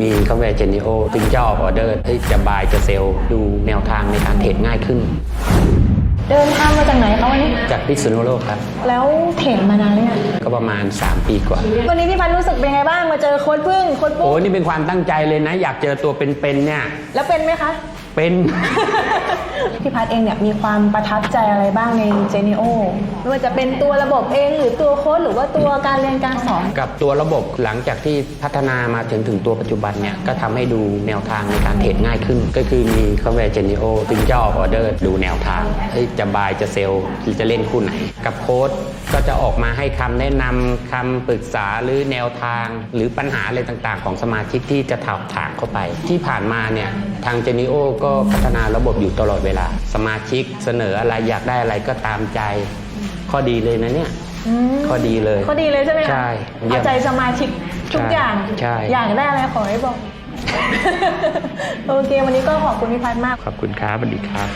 มีคาเฟ่เจนิโอซึ่งจะออกออเดอร์ให้จะบายจะเซลล์ดูแนวทางในการเทรดง่ายขึ้น เดินทางมาจากไหนคะวันนี้ จากพิษณุโลกครับ แล้วเทรดมานานหรือยังก็ประมาณ 3 ปีกว่า วันนี้พี่พันธ์รู้สึกเป็นไงบ้างมาเจอโค้ดพึ่งโค้ดโอ้ปุ๊กนี่เป็นความตั้งใจเลยนะ อยากเจอตัวเป็นๆเนี่ย แล้วเป็นไหมคะ เป็น พี่พัฒน์เองเนี่ยมีความประทับใจอะไรบ้างในเจเนโอไม่ว่าจะเป็นตัวระบบเองหรือตัวโค้ดหรือว่าตัวการเรียนการสอน กับตัวระบบหลังจากที่พัฒนามาถึงถึงตัวปัจจุบันเนี่ย ก็ทำให้ดูแนวทางในการเทรดง่ายขึ้น ก็คือมีคาเฟ่เจนิโอซึ่งจะออกออเดอร์ดูแนวทางให้จะบายจะเซลล์หรือจะเล่นคู่ไหน กับโค้ดก็จะออกมาให้คำแนะนำคำปรึกษาหรือแนวทาง หรือปัญหาอะไรต่างๆ ของสมาชิกที่จะถามถามเข้าไป ที่ผ่านมาเนี่ยทางเจนิโอก็พัฒนาระบบอยู่ตลอดเวลา สมาชิกเสนออะไรอยากได้อะไรก็ตามใจ ข้อดีเลยนะเนี่ย อืมข้อดีเลย ข้อดีเลยใช่ไหมคะใช่เยี่ยมเอาใจสมาชิกทุกใช่อย่าง ใช่ อยากได้อะไรขอให้บอก โอเค วันนี้ก็ขอบคุณพี่พัฒน์มาก ขอบคุณครับสวัสดีครับ